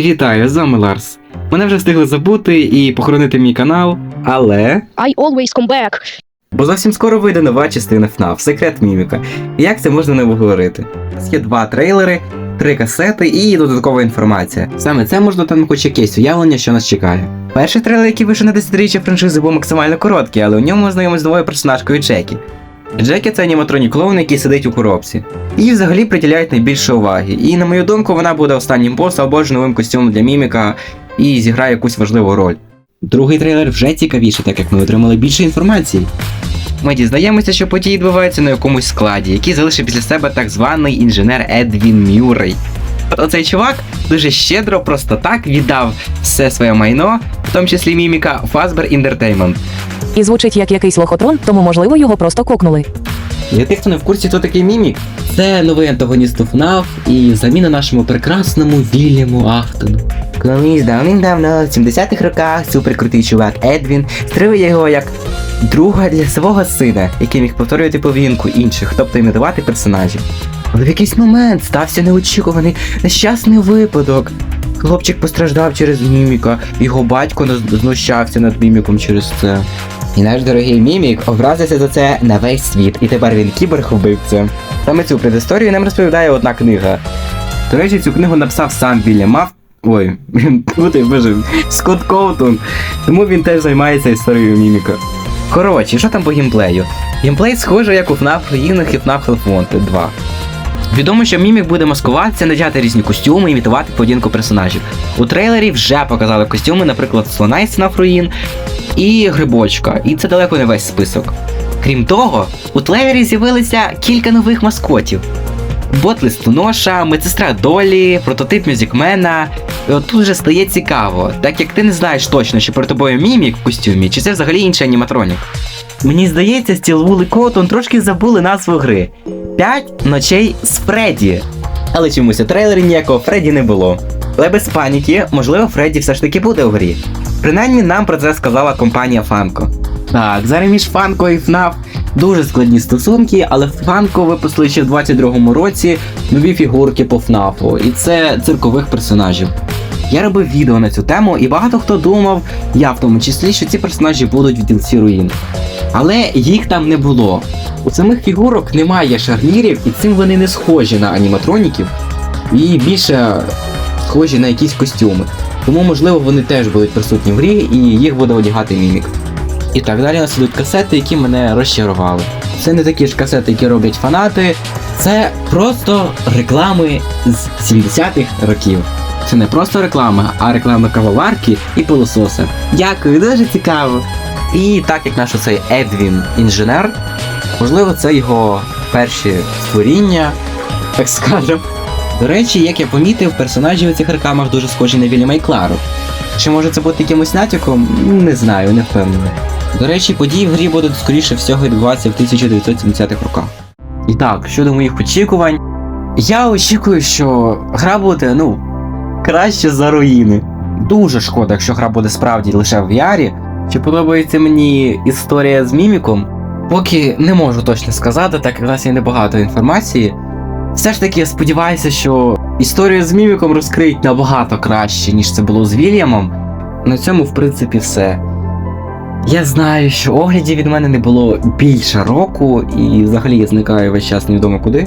Вітаю, з вами Ларс. Мене вже встигли забути і похоронити мій канал, але. I always come back. Бо зовсім скоро вийде нова частина FNAF Секрет Міміка. Як це можна не обговорити? У нас є два трейлери, три касети і додаткова інформація. Саме це можна нам хоч якесь уявлення, що нас чекає. Перший трейлер, який вийшов на десятиріччя франшизи, був максимально короткий, але у ньому ми знайомимося з новою персонажкою Джекі. Джекі це аніматронік клоун, який сидить у коробці. Їй взагалі приділяють найбільше уваги. І на мою думку, вона буде останнім босом або ж новим костюмом для міміка і зіграє якусь важливу роль. Другий трейлер вже цікавіше, так як ми отримали більше інформації. Ми дізнаємося, що події відбуваються на якомусь складі, який залишив після себе так званий інженер Едвін Мюррей. От оцей чувак дуже щедро просто так віддав все своє майно, в тому числі міміка Fazbear Entertainment. І звучить як якийсь лохотрон, тому можливо його просто кокнули. Для тих, хто не в курсі, хто такий мімік, це новий антагоніст у FNAF і заміна нашому прекрасному Вільяму Ахтону. Колись давним-давно, в 70-х роках, суперкрутий чувак Едвін створив його як друга для свого сина, який міг повторювати поведінку інших, тобто імітувати персонажів. Але в якийсь момент стався неочікуваний нещасний випадок. Хлопчик постраждав через міміка, його батько знущався над міміком через це. І наш дорогий мімік образився за це на весь світ, і тепер він кіборг-вбивця. Саме цю предісторію нам розповідає одна книга. До речі, цю книгу написав сам Вільям Мав. Ой, бути вижив. Скотт Коутон. Тому він теж займається історією міміка. Коротше, що там по геймплею? Геймплей схожий, як у FNAF Руїнах і FNAF Hellfront 2. Відомо, що мімік буде маскуватися, надягати різні костюми, імітувати поведінку персонажів. У трейлері вже показали костюми, наприклад, слона із FNAF і грибочка, і це далеко не весь список. Крім того, у трейлері з'явилися кілька нових маскотів. Бот листоноша, медсестра Долі, прототип Мюзікмена. І тут вже стає цікаво, так як ти не знаєш точно, чи перед тобою мімік в костюмі, чи це взагалі інший аніматронік. Мені здається, і Котон трошки забули назву гри. П'ять ночей з Фредді. Але чомусь у трейлері ніякого Фредді не було. Але без паніки, можливо, Фредді все ж таки буде у грі. Принаймні нам про це сказала компанія Funko. Так, зараз між Funko і FNAF дуже складні стосунки, але Funko випустили ще в 22-му році нові фігурки по FNAF, і це циркових персонажів. Я робив відео на цю тему, і багато хто думав, я в тому числі, що ці персонажі будуть в DLC руїн. Але їх там не було. У самих фігурок немає шарнірів, і цим вони не схожі на аніматроніків, і більше схожі на якісь костюми. Тому, можливо, вони теж будуть присутні в грі, і їх буде одягати мімік. І так далі нас ідуть касети, які мене розчарували. Це не такі ж касети, які роблять фанати, це просто реклами з 70-х років. Це не просто реклама, а реклама кавоварки і пилососа. Дякую, дуже цікаво. І так як наш оцей Едвін інженер, можливо, це його перші створіння, так скажемо. До речі, як я помітив, персонажі у цих рекламах дуже схожі на Вільяма і Клару. Чи може це бути якимось натяком? Не знаю, не впевнений. До речі, події в грі будуть скоріше всього відбуватися в 1970-х роках. І так, щодо моїх очікувань, я очікую, що гра буде, ну, краще за руїни. Дуже шкода, якщо гра буде справді лише в VR. Чи подобається мені історія з міміком? Поки не можу точно сказати, так як у нас є небагато інформації. Все ж таки я сподіваюся, що історію з міміком розкриють набагато краще, ніж це було з Вільямом. На цьому, в принципі, все. Я знаю, що оглядів від мене не було більше року, і взагалі я зникаю весь час невідомо куди.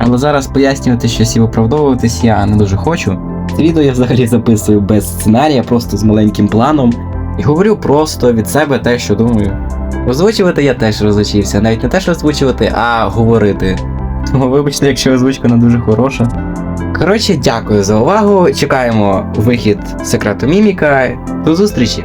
Але зараз пояснювати щось і виправдовуватись я не дуже хочу. Це відео я взагалі записую без сценарія, просто з маленьким планом. І говорю просто від себе те, що думаю. Озвучувати я теж розучився, навіть не те, що озвучувати, а говорити. Тому вибачте, якщо озвучка не дуже хороша. Коротше, дякую за увагу. Чекаємо вихід секрету міміка. До зустрічі!